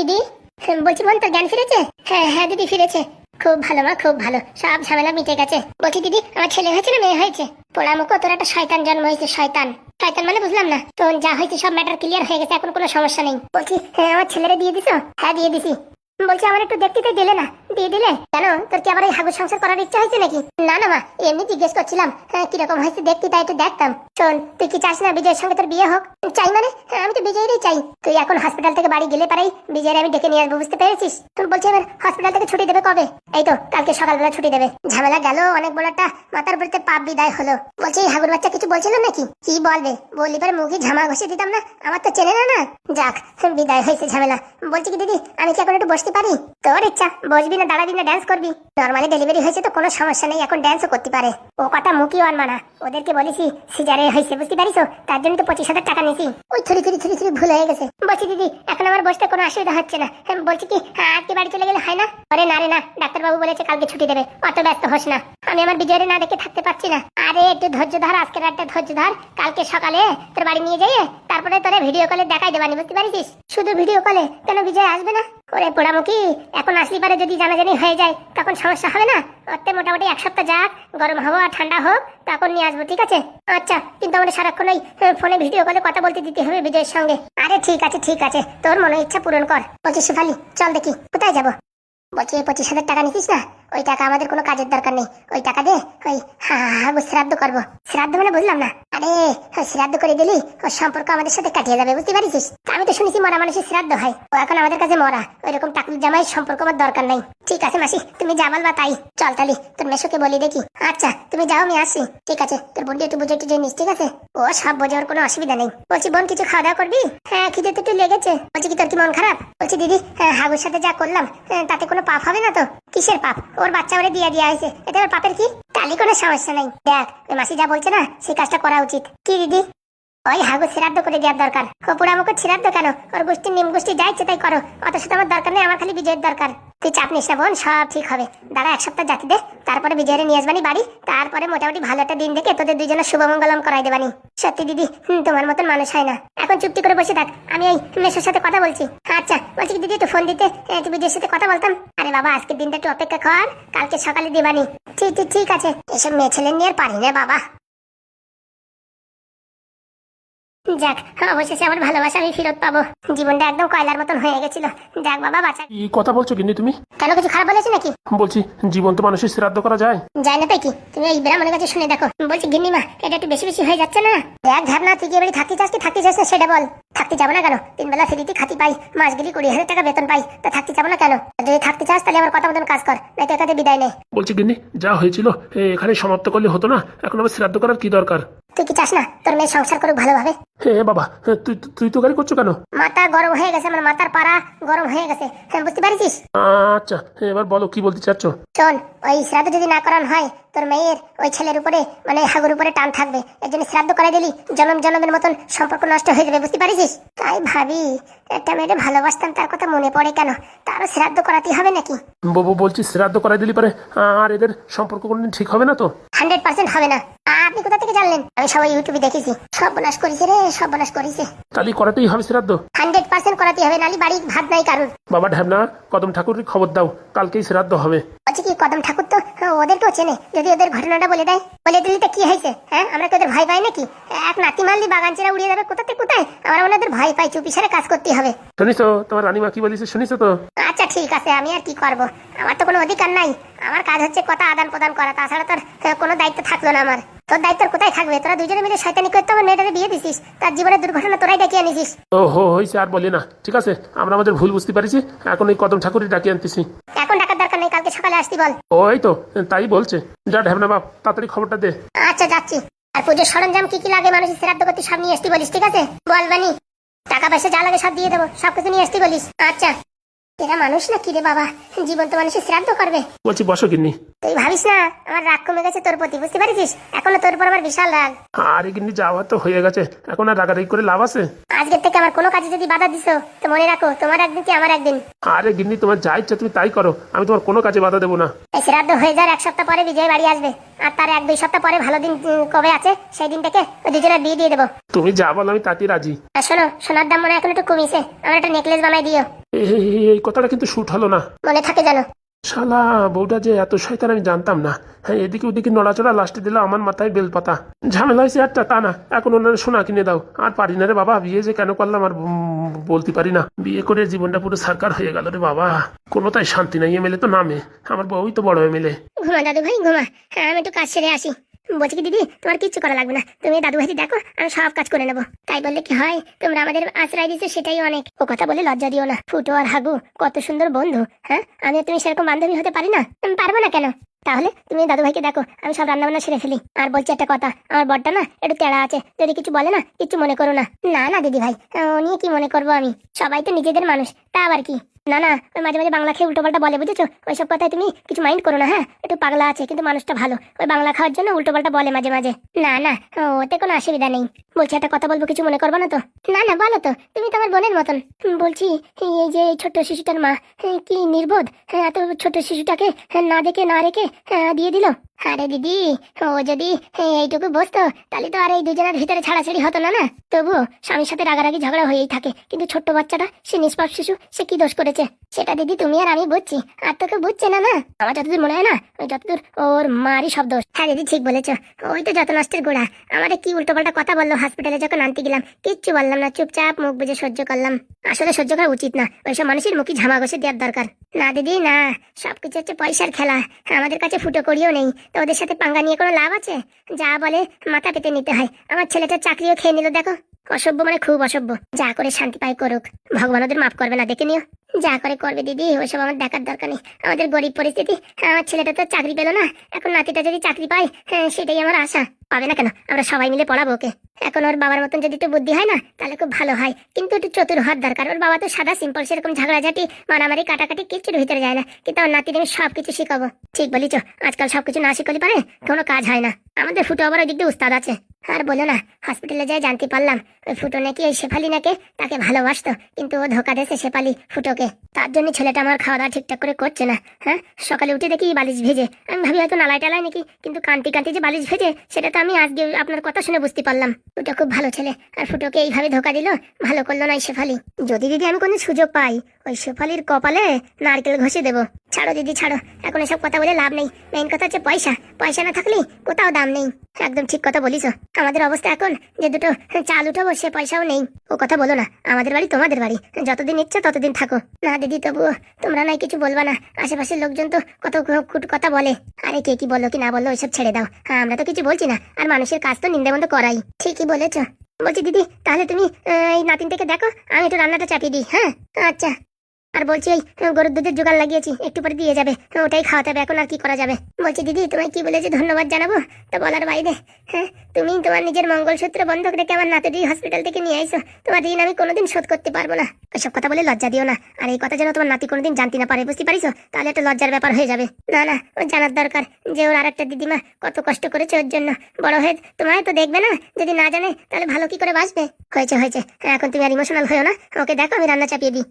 দিদি। বলছি বোন তোর জ্ঞান ফিরেছে? হ্যাঁ হ্যাঁ দিদি ফিরেছে। খুব ভালো মা, খুব ভালো। সব ঝামেলা মিটে গেছে। বলছি, দিদি, আমার ছেলে হয়েছে না মেয়ে হয়েছে? পোড়া মুখো, তোর একটা শয়তান জন্ম হয়েছে, শয়তান। শয়তান মানে বুঝলাম না। তখন যা হয়েছে, সব ম্যাটার ক্লিয়ার হয়ে গেছে, এখন কোনো সমস্যা নেই। বলছি হ্যাঁ আমার ছেলেরে দিয়ে দিছো? হ্যাঁ দিয়ে দিছি। বলছি, আমার একটু দেখতে তো দিলে না। দিয়ে দিলে। কেন তোর কি আবার এই হাগু সংসার করার ইচ্ছা হয়েছে নাকি? না না মা, এমনি জিজ্ঞেস করছিলাম হ্যাঁ কীরকম হয়েছে দেখতে তাই একটু দেখতাম। শোন, তুই কি চাস না বিজয়ের সঙ্গে তোর বিয়ে হোক? চাই মানে? হ্যাঁ আমি তো বিজয়েরই চাই। তুই এখন হসপিটাল থেকে বাড়ি গেলে পারাই বিজয়ের আমি ডেকে নিয়ে আসব, বুঝতে পেরেছিস? তুই বলছি এবার হসপিটাল থেকে ছুটি দেবে কবে? এই তো, কালকে সকালবেলা ছুটি দেবে। ঝামেলা গেল, অনেক বড় একটা মাথার উপরে পাপ বিদায় হলো। বলছি হাগুর বাচ্চা কিছু বলছিল নাকি? কি বলবে? বললি পরে মুখে ঝামা ঘষে দিতাম না? আমার তো চেনে না না? যাক, বিদায় হয়েছে ঝামেলা। বলছি কি দিদি, আমি কি এখন একটু বসতে পারি? তোর ইচ্ছা, বসবি না দাঁড়াবি না ড্যান্স করবি? নর্মালি ডেলিভারি হয়েছে তো কোনো সমস্যা নেই এখন ড্যান্সও করতে পারে। ও কথা মুখই অন মানা। ওদেরকে বলেছি সিজারে হয়েছে বুঝতে পারিস তার জন্য তো পঁচিশ হাজার টাকা নিয়েছি। ওই থুরি থুরি থুরি থুরি ভুল হয়ে গেছে। বলছি দিদি এখন আমার বসতে কোনো অসুবিধা হচ্ছে না। হ্যাঁ, বলছি কি হ্যাঁ, আজকে বাড়ি চলে গেলে হয় না? আরে না রে না ডাক্তারবাবু বলেছে কালকে ছুটি দেবে। অত ব্যস্ত হোস না। আমি আমার বিজয়ের না দেখে থাকতে পারছি না। আরে একটু ধৈর্য ধর আজকে রাতটা ধৈর্য ধর। কালকে সকালে তোর বাড়ি নিয়ে যাইয়ে তারপরে তোরে ভিডিও কলে দেখাই দেবানি বুঝতে পারিস? শুধু ভিডিও কলে কেন বিজয় আসবে না? ওরে পোড়ামুখী এখন আসলি পারে যদি জানাজানি হয়ে যায়, তখন সমস্যা হবে না। ওতে মোটামুটি এক সপ্তাহ যাক, গরম হাওয়া ঠান্ডা হোক, তখন নিয়ে আসব, ঠিক আছে? আচ্ছা কিন্তু আমাদের সারাক্ষণ ওই ফোনে ভিডিও কলে কথা বলতে দিতে হবে বিজয়ের সঙ্গে। আরে ঠিক আছে ঠিক আছে, তোর মনে ইচ্ছা পূরণ কর। বলছি শেফালি চল দেখি, কোথায় যাব? বলছি, এই পঁচিশ হাজার টাকা নিতিস না? ওই টাকা আমাদের কোনো কাজের দরকার নেই। ওই টাকা দিয়ে ওই হাগু শ্রাদ্ধ করব। শ্রাদ্ধ মানে বুঝলাম না। আরে শ্রাদ্ধ করে দিলি, ওর সম্পর্ক আমাদের সাথে কাটিয়ে যাবে, বুঝতে পারিস? তো শুনেছি মরা মানুষের শ্রাদ্ধ হয়। ও এখন আমাদের কাছে মরা। ওই রকম টাকুর জামাই সম্পর্ক আমার দরকার নেই। ঠিক আছে মাসি তুমি যা বলবা তাই। চল তালি তোর মেশোকে বলি দেখি। আচ্ছা তুমি যাও আমি আসি। ঠিক আছে তোর বোনটি একটু বুঝে টুঝে নিস ঠিক আছে? ও সব বোঝে ওর কোনো অসুবিধা নেই। বলছি বোন কিছু খাওয়া দাওয়া করবি? হ্যাঁ খিদে তো একটু লেগেছে। বলছি কি তোর কি মন খারাপ? বলছি দিদি হ্যাঁ, হাগুর সাথে যা করলাম হ্যাঁ, তাতে কোনো পাপ হবে না তো? কিসের পাপ? ওর বাচ্চা ওরে দিয়ে দেওয়া হয়েছে। এটা ওর পাপের কি? তালি কোনো সমস্যা নেই। দেখ মাসি যা বলছে না সেই কাজটা করা উচিত। কি দিদি? ওই হাগু শ্রাদ্ধ করে দেওয়ার দরকার। কপুরা মুখ শ্রাদ্ধ কেন? ওর গোষ্ঠীর নিম গোষ্ঠী যা ইচ্ছে তাই করো। অত শুধু আমার দরকার নেই, আমার খালি বিজয়ের দরকার। তুই চাপ নিস না বোন, সব ঠিক হবে। দাঁড়া, এক সপ্তাহ জাতি দে, তারপরে বিজয়ের নিয়ে আসবানি বাড়ি, তারপরে মোটামুটি ভালো একটা দিন দেখে তোদের দুজনের শুভমঙ্গলম করাই দেবানি। সত্যি দিদি তোমার মতন মানুষ হয় না। এখন চুপটি করে বসে থাক, আমি এই মেসের সাথে কথা বলছি। আচ্ছা বলছি দিদি, একটু ফোন দিতে তুই বিজয়ের সাথে কথা বলতাম। আরে বাবা, আজকের দিনটা একটু অপেক্ষা কর, কালকে সকালে দিবানি। ঠিক ঠিক ঠিক আছে। এসব মেয়ে ছেলে নিয়ে আর পারি না বাবা। যাক অবশেষে আমার ভালোবাসা আমি ফেরত পাবো। জীবনটা একদম কয়লার মতন হয়ে গেছিল। যাক বাবা বাঁচা। কি কথা বলছো কিন্তু তুমি? কেন কিছু খারাপ বলেছি নাকি? বলছি জীবন্ত মানুষের শ্রাদ্ধ করা যায়। যায় না তাই কি? তুমি এই ব্রাহ্মণের কাছে শুনে দেখো। বলছি গিন্নিমা এটা একটু বেশি বেশি হয়ে যাচ্ছে না? দেখ ঝাপনা তুই কি এবারে থাকতে চাস কি থাকতে চাস না সেটা বল। থাকতে যাব না কেন? তিন বেলা ফ্রিতে খাতি পাই মাস গেলি কুড়ি হাজার টাকা বেতন পাই। তা থাকতে যাব না কেন? যদি থাকতে চাস তাহলে আমার কথা মতন কাজ কর নয়তো একাতে বিদায় নেই বলছি গিন্নি যা হয়েছিল এখানে সমাপ্ত করলে হতো না। এখন আবার শ্রাদ্ধ করার কি দরকার? তুই কি চাস না? তোর মেয়ে সংসার করুক ভালোভাবে? হে বাবা তুই তুই তো গাড়ি করছ কেন? মাথা গরম হয়ে গেছে আমার মাথার পাড়া গরম হয়ে গেছে। হ্যাঁ বুঝতে পারছিস? আচ্ছা এবার বলো কি বলতে চাচ্ছ? শোন ওই শ্রাদ্ধ যদি না করান হয় তোর মেয়ের ওই ছেলের উপরে মানে হাগুর উপরে টান থাকবে। এর জন্য শ্রাদ্ধ করে দিলি জনম জনমের মতন সম্পর্ক নষ্ট হয়ে যাবে বুঝতে পারিস তাই ভাবি একটা মেয়েটা ভালোবাসতাম তার কথা মনে পড়ে কেন? তারও শ্রাদ্ধ করাতে হবে নাকি? বাবু বলছি শ্রাদ্ধ করাই দিলি পারে আর এদের সম্পর্ক কোনদিন ঠিক হবে না তো? হান্ড্রেড পার্সেন্ট হবে না। আপনি কোথা থেকে জানলেন? আমি সবাই ইউটিউবে দেখেছি। সব বনাশ করেছে রে সব বনাশ করেছে। কালি করাতেই হবে শ্রাদ্ধ হান্ড্রেড পার্সেন্ট করাতে হবে নালি বাড়ি ভাত নাই কারুর। বাবা ঢ্যাবনা কদম ঠাকুরের খবর দাও কালকেই শ্রাদ্ধ হবে। বলছি কি কদম ঠাকুর তো হ্যাঁ, ওদেরকেও চেনে। যদি ওদের ঘটনাটা বলে দেয় বলে দিলি তো কি হয়েছে হ্যাঁ? আমরা কি ওদের ভয় পাই নাকি? এক নাতি মারলি বাগান চেরা উড়িয়ে যাবে কোথাতে কোথায়? আমার মনে ওদের ভয় পাই চুপি সারে কাজ করতে হবে। শুনিস তোমার রানীমা কি বলিস শুনিস তো? আচ্ছা ঠিক আছে আমি আর কি করব? আমার তো কোনো অধিকার নাই। আমার কাজ হচ্ছে কথা আদান প্রদান করা তাছাড়া তোর কোনো দায়িত্ব থাকল না আমার। তোর দায়িত্ব কোথায় থাকবে? তোরা দুজনে মিলে শয়তানি করতে আমার মেয়েটাকে বিয়ে দিছিস। তার জীবনের দুর্ঘটনা তোরাই ডেকে আনিছিস। ও হো হয়েছে আর বলি না। ঠিক আছে আমরা আমাদের ভুল বুঝতে পারিছি। এখন এই কদম ঠাকুরই ডাকিয়ে আনতেছি। নেই কালকে সকালে আসতি বল। ওই তো তাই বলছে। যা ঢেবনা বাপ তাড়াতাড়ি খবরটা দে। আচ্ছা যাচ্ছি। আর পুজোর সরঞ্জাম কি কি লাগে মানুষের শ্রাদ্ধ করতে সব নিয়ে আসতি বলিস ঠিক আছে? বল বানি। টাকা পয়সা যা লাগে সব দিয়ে দেবো সব কিছু নিয়ে আসতি বলিস। আচ্ছা। এরা মানুষ না কি রে বাবা? জীবন্ত মানুষের শ্রাদ্ধ করবে। বলছি বসো গিন্নি। তুই ভাবিস না আমার রাগ কমে গেছে তোর প্রতি বুঝতে পারিস এখনও তোর উপর আমার বিশাল রাগ। আরে গিন্নি যাওয়া তো হয়ে গেছে। এখন আর রাগারাগি করে লাভ আছে? আজকের থেকে আমার কোনো কাজে যদি বাধা দিছো তো মনে রাখো তোমার একদিন কি আমার একদিন? আরে গিন্নি তোমার যা ইচ্ছা তুমি তাই করো। আমি তোমার কোনো কাজে বাধা দেবো না। এই শ্রাদ্ধ হয়ে যাওয়ার এক সপ্তাহ পরে বিজয় বাড়ি আসবে। আর তার এক দুই সপ্তাহ পরে ভালো দিন উম, কবে আছে সেই দিনটাকে ওই দুজনের বিয়ে দিয়ে দেবো। তুমি যা বলো আমি তাতেই রাজি। আর শোনো সোনার দাম মনে হয় এখন একটু কমিয়েছে। আমার একটা নেকলেস বানাই দিও। এই, এই কথাটা কিন্তু শুট হলো না। মনে থাকে জানো শালা, বউটা যে এত শয়তান আমি জানতাম না। হ্যাঁ এদিকে ওদিকে নড়াচড়া লাস্টে আমার মাথায় বেলপাতা। ঝামেলা হয়েছে একটা, তা না, এখন ওনার সোনা কিনে দাও। আর পারি না রে বাবা, বিয়ে যে কেন করলাম আর বলতে পারি না। বিয়ে করে জীবনটা পুরো সারকার হয়ে গেল রে বাবা। কোনো তাই শান্তি নাই, এমএলএ তো নামে। আমার বউই তো বড় এমএলএ। ঘুমা দাদু ভাই ঘুমা। আমি একটু কাজ সেরে আসি। বলছি কি দিদি, তোমার কিচ্ছু করা লাগবে না। তুমি দাদু ভাইকে দেখো, আমি সব কাজ করে নেব। তাই বললে কি হয়, তোমরা আমাদের আশ্রয় দিচ্ছ সেটাই অনেক। ও কথা বলে লজ্জা দিও না। ফুটো আর হাগু, কত সুন্দর বন্ধু হ্যাঁ? আমি তুমি সেরকম বান্ধবী হতে পারি না? পারব না কেন? তাহলে তুমি দাদু ভাইকে দেখো, আমি সব রান্না বান্না সেরে ফেলি। আর বলছি একটা কথা, আমার বরটা না একটু তেড়া আছে, যদি কিছু বলে না কিছু মনে করো না। না না, দিদি ভাই ও নিয়ে কি মনে করব আমি? সবাই তো নিজেদের মানুষ, তা আবার কি? না না ওই মাঝে মাঝে বাংলা খেয়ে উল্টো পাল্টা বলে বুঝেছ? ওইসব কথায় তুমি কিছু মাইন্ড করো না হ্যাঁ? একটু পাগলা আছে কিন্তু মানুষটা ভালো। ওই বাংলা খাওয়ার জন্য উল্টো পাল্টা বলে মাঝে মাঝে। না না ওতে কোনো অসুবিধা নেই। বলছি একটা কথা বলব কিছু মনে করব না তো? না না বলো তো তুমি তো আমার বোনের মতন। বলছি এই যে ছোট্ট শিশুটার মা হ্যাঁ, কি নির্বোধ? হ্যাঁ, এত ছোট্ট শিশুটাকে হ্যাঁ, না দেখে না রেখে দিয়ে দিল? আরে দিদি, ও যদি এইটুকু বসতো, তাহলে তো আর এই দুজনের ভিতরে ছাড়াছাড়ি হতো না না? স্বামীর সাথে রাগারাগি ঝগড়া হয়েই থাকে, কিন্তু ছোট্ট বাচ্চাটা, সে নিষ্পাপ শিশু, সে কি দোষ করেছে? সেটা দিদি তুমি আর আমি বুঝছি, আর তোকে বুঝছে না না? আমার যতদূর মনে হয় না, ওই যতদূর ওর মারই সব দোষ। হ্যাঁ দিদি, ঠিক বলেছ। ওই তো যত নষ্টের গোড়া। আমারে কি উল্টোপাল্টা কথা বলল হসপিটালে যখন আনতে গেলাম, কিচ্ছু বললাম না, চুপচাপ মুখ বুঝে সহ্য করলাম। আসলে সহ্য করা উচিত না, ওইসব মানুষের মুখে ঝামা ঘষে দেওয়ার দরকার। না দিদি, না, সবকিছু হচ্ছে পয়সার খেলা। আমাদের কাছে ফুটো করিও নেই। তো ওদের সাথে পাঙ্গা নিয়ে কোনো লাভ আছে? যা বলে মাথা পেতে নিতে হয়। আমার ছেলেটা চাকরিও খেয়ে নিল দেখো। অসভ্য মানে খুব অসভ্য। যা করে শান্তি পায় করুক। ভগবান ওদের মাফ করবে না দেখে নিও। যা করে করবে দিদি ওইসব আমার দেখার দরকার নেই। আমাদের গরিব পরিস্থিতি আমার ছেলেটা তো চাকরি পেল না। এখন নাতিটা যদি চাকরি পায় হ্যাঁ, সেটাই আমার আশা। পাবে না কেন? আমরা সবাই মিলে পড়াবো ওকে। এখন ওর বাবার মতন যদি একটু বুদ্ধি হয় না, তাহলে খুব ভালো হয়। কিন্তু একটু চতুর হওয়ার দরকার। ওর বাবা তো সাদা সিম্পল সেরকম ঝগড়াঝাটি, মারামারি, কাটাকাটি, কিচ্ছুর ভিতরে যায় না। কিন্তু আমার নাতির আমি সব কিছু শিখাবো। ঠিক বলিছ, আজকাল সবকিছু না শিখলে পারে কোনো কাজ হয় না। আমাদের ফুটো আবার ওই উস্তাদ আছে। আর বলো না হসপিটালে যাই জানতে পারলাম, ওই ফুটো নাকি ওই শেফালি নাকি তাকে ভালোবাসতো, কিন্তু ও ধোকা দিয়েছে শেফালি ফুটোকে। তার জন্য ছেলেটা আমার খাওয়া দাওয়া ঠিকঠাক করে করছে না হ্যাঁ? সকালে উঠে দেখি বালিশ ভেজে। আমি ভাবি হয়তো নালায় টালাই নাকি, কিন্তু কান্তি কান্তি যে বালিশ ভেজে, সেটা তো আমি আজকে আপনার কথা শুনে বুঝতে পারলাম। ফুটো খুব ভালো ছেলে, আর ফুটোকে এইভাবে ধোকা দিল, ভালো করল না শেফালি। যদি দিদি আমি কোনো সুযোগ পাই, ওই শেফালির কপালে নারকেল ঘষে দেবো। ছাড়ো দিদি, ছাড়ো। এখন এসব কথা বলে লাভ নেই। মেইন কথা হচ্ছে পয়সা। পয়সা না থাকলে কোথাও দাম নেই। একদম ঠিক কথা বলিস আমাদের অবস্থা এখন যে দুটো চাল উঠাবো, সে পয়সাও নেই। ও কথা বলো না। আমাদের বাড়ি তোমাদের বাড়ি। যতদিন ইচ্ছে ততদিন থাকো। না দিদি, তবুও তোমরা নাই কিছু বলবা না। আশেপাশের লোকজন তো কত কুট কথা বলে। আরে কে কি বলল, কি না বলল, ওইসব ছেড়ে দাও। হ্যাঁ আমরা তো কিছু বলছি না। আর মানুষের কাজ তো নিন্দে বন্ধ করাই ঠিকই বলেছ? বলছি, দিদি, তাহলে তুমি এই নাতিনটাকে দেখো, আমি একটু রান্নাটা চাপিয়ে দিই হ্যাঁ? আচ্ছা। আর বলছি ওই গরুর দুধের জোগান লাগিয়েছি একটু পরে দিয়ে যাবে ওটাই খাওয়াতে হবে এখন আর কি করা যাবে? বলছি দিদি তোমায় কি বলেছি ধন্যবাদ জানাব? তো বলার বাইরে হ্যাঁ তুমি তোমার নিজের মঙ্গলসূত্র বন্ধক রেখে আমার নাতিটি হসপিটাল থেকে নিয়ে আইসো। তোমার ঋণ আমি কোনোদিন শোধ করতে পারব না। ওইসব কথা বলে লজ্জা দিও না। আর এই কথা যেন তোমার নাতি কোনোদিন জানতে না পারে বুঝতে পারিস? তাহলে একটা লজ্জার ব্যাপার হয়ে যাবে। না না ওর জানার দরকার যে ওর আরেকটা দিদিমা কত কষ্ট করেছে ওর জন্য। বড় হয়ে তোমায় তো দেখবে না? যদি না জানে তাহলে ভালো কি করে বাঁচবে? হয়েছে হয়েছে। হ্যাঁ, এখন তুমি আর ইমোশনাল হয়েও না। ওকে দেখো আমি রান্না চাপিয়ে দিই।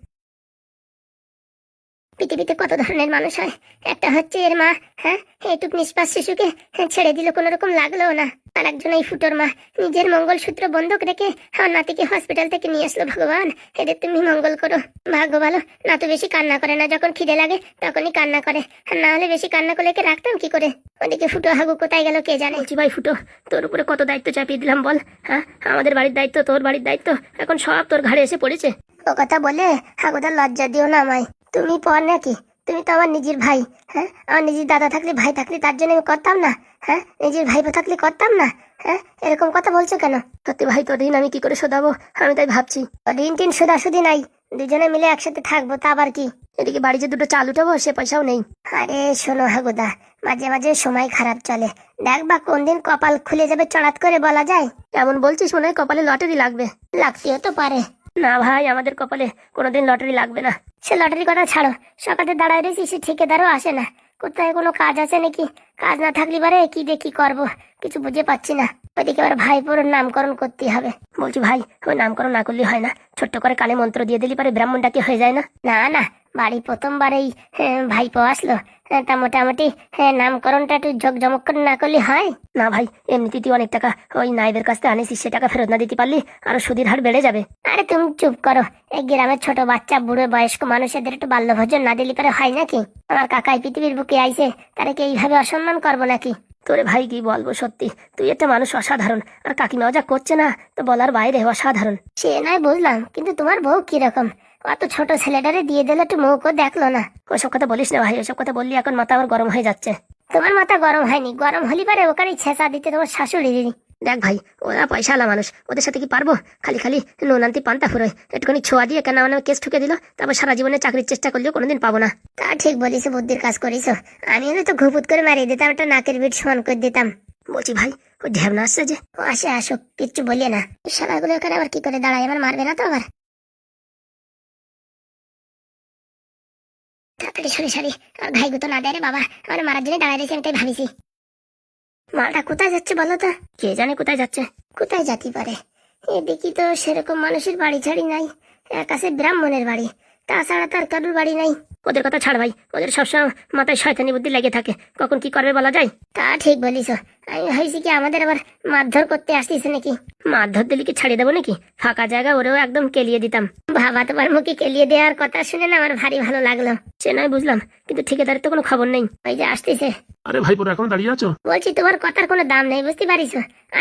পৃথিবীতে কত ধরনের মানুষ হয়? একটা হচ্ছে এর মা হ্যাঁ? এইটুক নিষ্পাস শিশুকে ছেড়ে দিল কোনো রকম লাগল না। আর একজন এই ফুটোর মা নিজের মঙ্গলসূত্র বন্ধক রেখে আমার নাতিকে হসপিটাল থেকে নিয়ে আসলো। ভগবান এদের তুমি মঙ্গল করো। ভাগ্য ভালো না তো বেশি কান্না করে না। যখন খিদে লাগে তখনই কান্না করে। আর না হলে বেশি কান্না করলে একে রাখতাম কি করে? ওদিকে ফুটো হাগু কোথায় গেল কে জানে? বলছি ভাই ফুটো তোর উপরে কত দায়িত্ব চাপিয়ে দিলাম বল হ্যাঁ? আমাদের বাড়ির দায়িত্ব তোর বাড়ির দায়িত্ব। এখন সব তোর ঘাড়ে এসে পড়েছে। ও কথা বলে হাগুদার লজ্জা দিও না আমায়। তুমি পর নাকি? তুমি তো আমার নিজের ভাই হ্যাঁ? আমার নিজের দাদা থাকলে, ভাই থাকলে তার জন্য আমি করতাম না হ্যাঁ? নিজের ভাই থাকলে করতাম না হ্যাঁ? এরকম কথা বলছো কেন? সত্যি ভাই তোর ঋণ আমি কি করে শোধাবো? আমি তাই ভাবছি। ঋণ টিন সুদাসুদি নাই, দুজনে মিলে একসাথে থাকব, তা আবার কি? এদিকে বাড়ি যে দুটো চাল উঠাবো সে পয়সাও নেই। আরে শোনো হাগুদা, মাঝে মাঝে সময় খারাপ চলে। দেখ কোন দিন কপাল খুলে যাবে চড়াত করে বলা যায়। এমন বলছিস মনে হয় কপালে লটারি লাগবে। লাগতেও তো পারে। না ভাই, আমাদের কপালে কোনোদিন লটারি লাগবে না। সে লটারির কথা ছাড়ো। সকালে দাঁড়ায় রয়েছি, সে ঠিকাদারও আসে না। কোথায় কোনো কাজ আছে নাকি? কাজ না থাকলে পারে কি কি করব? কিছু বুঝে পাচ্ছি না। ওইদিকে আবার ভাইপোর নামকরণ করতে হবে। বলছি ভাই ওই নামকরণ না করলে হয় না। ছোট্ট করে কানে মন্ত্র দিয়ে দিলি পারে ব্রাহ্মণটাকে হয়ে যায় না? না না বাড়ি প্রথমবার এই হ্যাঁ, ভাইপো আসলো। হ্যাঁ, তা মোটামুটি হ্যাঁ, নামকরণটা একটু জমক করে না করলে হয়? না ভাই এমনিতে তুই অনেক টাকা ওই নাইবের কাছ থেকে আনিস সে টাকা ফেরত না দিতে পারলি আরও সুদের হার বেড়ে যাবে। আরে তুমি চুপ করো। এই গ্রামের ছোট বাচ্চা বুড়ো বয়স্ক মানুষদের একটু বাল্য ভোজন না দিলে পরে হয় নাকি? আমার কাকাই পৃথিবীর বুকে আইছে তারা কি এইভাবে অসম্মান করব নাকি? তোরে ভাই কি বলব সত্যি? তুই একটা মানুষ অসাধারণ। আর কাকিমাও যা করছে না? তো বলার বাইরে অসাধারণ। সে নয় বুঝলাম, কিন্তু তোমার বউ কীরকম? অত ছোট ছেলেটারে দিয়ে দিলে একটু মুখও দেখল না। ওসব কথা বলিস না ভাই, ওসব কথা বললি এখন মাথা আবার গরম হয়ে যাচ্ছে। তোমার মাথা গরম হয়নি। গরম হলি পারে ওখানে ছেঁচা দিতে তোমার শাশুড়ি দিদি দেখ ভাই ওরা পয়সাওয়ালা মানুষ। ওদের সাথে কি পারব? খালি খালি নুন আনতে পান্তা ফুরোয়। একটুখানি ছোঁয়া দিয়ে কেন আমার কেস ঠুকে দিল? তারপর সারা জীবনে চাকরির চেষ্টা করলেও কোনোদিন পাবো না। তা ঠিক বলিস বুদ্ধির কাজ করিস। আমি তো ঘুপুত করে মারিয়ে দিতাম একটা নাকের বিট সমান করে দিতাম। বলছি ভাই ও ঢেবনা আসছে যে। ও আসে আসুক কিচ্ছু বলিয়ে না। শালাগুলো এখানে আবার কি করে দাঁড়ায়? আমার মারবে না তো আবার? তাড়াতাড়ি সরি সরি। আর ভাই তো না দেয় রে বাবা। আমার মারার জন্য দাঁড়ায় রয়েছে আমি তাই ভাবিছি। মালটা কোথায় যাচ্ছে বলো তো? কে জানে কোথায় যাচ্ছে? কোথায় যেতে পারে? এদিকে তো সেরকম মানুষের বাড়ি ছাড়ি নাই এক আছে ব্রাহ্মণের বাড়ি, তাছাড়া তার কারুর বাড়ি নাই। ওদের কথা ছাড় ভাই ওদের সবসময় মাথায় শয়তানি বুদ্ধি লেগে থাকে। কখন কি করবে বলা যায়? তা ঠিক বলিস আমি হয়েছি কি আমাদের আবার মারধর করতে আসতেছে নাকি? মারধর দিলে কি ছাড়িয়ে দেবো নাকি? ফাঁকা জায়গা ওরেও একদম কেলিয়ে দিতাম। বাবা তোমার মুখে কেলিয়ে দেওয়ার কথা শুনে না আমার ভারী ভালো লাগল। সে নয় বুঝলাম। কিন্তু ঠিকাদারের তো কোনো খবর নেই। ওই যে আসতেছে। আরে ভাইপোর এখন দাঁড়িয়ে আছো? বলছি তোমার কথার কোনো দাম নেই বুঝতে পারিস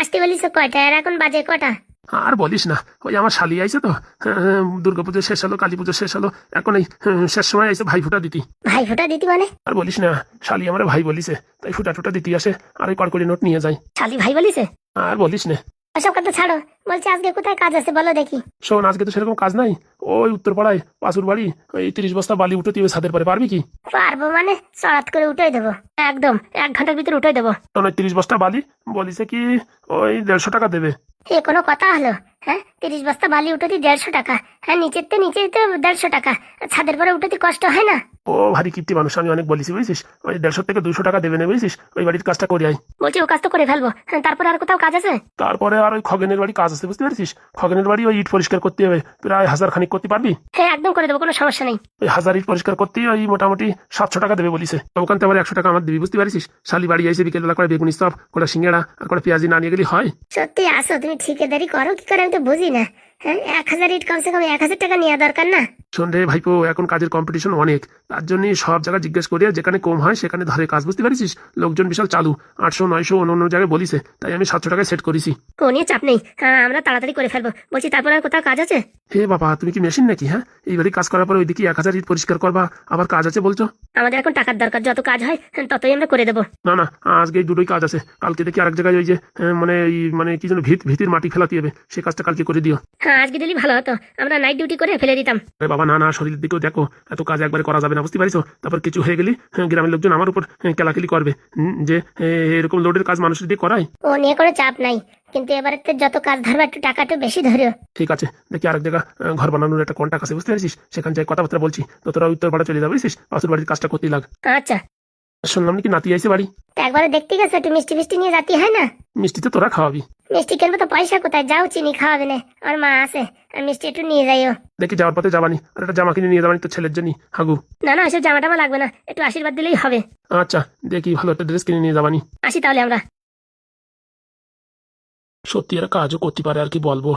আসতে বলিস কয়টা আর এখন বাজে কটা? আর বলিস না ওই আমার শালি আইছে তো। হ্যাঁ, দুর্গাপুজো শেষ হলো কালী পুজো শেষ হলো এখন এই হ্যাঁ, শেষ সময় আইছে ভাই ফুটা দিতি। ভাই ফুটা দিতি মানে? আর বলিস না শালি আমার ভাই বলিছে তাই ফুটা টুটা দিতি আসে আর ওই কড়কড়ি নোট নিয়ে যায়। শালি ভাই বলিছে? আর বলিস না। ওসব কথা ছাড়ো বলছি আজকে কোথায় কাজ আছে বলো দেখি। শোন আজকে তো সেরকম কাজ নাই ওই উত্তর পাড়ায় পাশুর বাড়ি ওই তিরিশ বস্তা বালি উঠে তুই ছাদের পরে পারবি কি? পারব মানে চড়াত করে উঠে দেবো। একদম এক ঘণ্টার ভিতরে উঠে দেবো। ওই তিরিশ বস্তা বালি বলিছে কি ওই দেড়শো টাকা দেবে। এ কোনো কথা হলো হ্যাঁ? তিরিশ বস্তা বালি উঠে দেড়শো টাকা হ্যাঁ? নিচের তো নিচে তো দেড়শো টাকা ছাদের পরে উঠে কষ্ট হয় না? ও ভারী কীর্তি মানুষ আমি অনেক বলেছি বুঝছিস? ওই দেড়শো থেকে দুশো টাকা দেবে না বুঝছিস? ওই বাড়ির কাজটা করে আয়। বলছি ও কাজ তো করে ফেলব হ্যাঁ, তারপরে আর কোথাও কাজ আছে? তারপরে আর ওই খগেনের বাড়ি কাজ আছে বুঝতে পারছিস? খগেনের বাড়ি ওই ইট পরিষ্কার করতে হবে প্রায় হাজার খানিক করতে পারবি? হ্যাঁ একদম করে দেবো কোনো সমস্যা নেই। ওই হাজার ইট পরিষ্কার করতেই ওই মোটামুটি সাতশো টাকা দেবে বলিছে। তো ওখান থেকে আবার একশো টাকা আমার দিবি বুঝতে পারিস শালি বাড়ি যাই বিকেল বেলা করে বেগুনি সব করে সিঙ্গেড়া আর করে পেঁয়াজি না নিয়ে গেলে হয়? সত্যি আসো তুমি ঠিকাদারি করো কি করে আমি তো বুঝি না। এক হাজার ইট কমসে কম এক হাজার টাকা নেওয়া দরকার না। শোন রে ভাইপো এখন কাজের কম্পিটিশন অনেক। তার জন্য সব জায়গায় জিজ্ঞেস করিয়া যেখানে কম হয় সেখানে ধরে কাজ বুঝতে পারছিস লোকজন বিশাল চালু আটশো নয়শো অন্য অন্য জায়গায় বলিছে তাই আমি সাতশো টাকায় সেট করেছি। চাপ নেই হ্যাঁ আমরা তাড়াতাড়ি করে ফেলব। বলছি তারপর আর কোথাও কাজ আছে? হে বাবা তুমি কি মেশিন নাকি হ্যাঁ? কাজ করার পর ওইদিকে এক হাজার ইট পরিষ্কার করবা আবার কাজ আছে বলছো? আমাদের এখন টাকার দরকার যত কাজ হয় হ্যাঁ, ততই আমরা করে দেবো। না না আজকে দুটোই কাজ আছে। কালকে দেখি আরেক জায়গায় ওই যে মানে এই মানে কি যেন ভিত ভিতির মাটি ফেলাতে হবে সেই কাজটা কালকে করে দিও। হ্যাঁ আজকে দিলে ভালো হতো। আমরা নাইট ডিউটি করে ফেলে দিতাম। আরে বাবা না না শরীরের দিকেও দেখো। এত কাজ একবারে করা যাবে না বুঝতে পারিছো? তারপর কিছু হয়ে গেলি হ্যাঁ, গ্রামের লোকজন আমার উপর হ্যাঁ, কেলাকেলি করবে। যে এরকম লোডের কাজ মানুষের দিয়ে করায়? ও নিয়ে কোনো চাপ নাই। কিন্তু এবারে তো যত কাজ ধরবে একটু টাকা একটু বেশি ধরিও ঠিক আছে দেখি আরেক জায়গা ঘর বানানোর একটা কন্টাক্ট আছে বুঝতে পারছিস? সেখান থেকে কথাবার্তা বলছি। তো তোরা উত্তর পাড়া চলে যাবে বুঝছিস? পাশের বাড়ির কাজটা করতেই লাগ। আচ্ছা। শুনলাম নাকি নাতি আইসে বাড়ি? তা একবারে দেখতে গেছো একটু মিষ্টি মিষ্টি নিয়ে যাতে হয় না? মিষ্টি তো তোরা খাওয়াবি। মিষ্টি কিনবো তো পয়সা কোথায়? যাও চিনি খাওয়াবে না। আমার মা আছে আর মিষ্টি একটু নিয়ে যাইও। দেখি যাওয়ার পথে যাবানি আর একটা জামা কিনে নিয়ে যাবানি তো ছেলের জন্য হাগু। না না এসব জামা টামা লাগবে না একটু আশীর্বাদ দিলেই হবে। আচ্ছা দেখি ভালো একটা ড্রেস কিনে নিয়ে যাবানি। আসি তাহলে আমরা। সত্যি এরা কাজও করতে পারে আর কি বলব।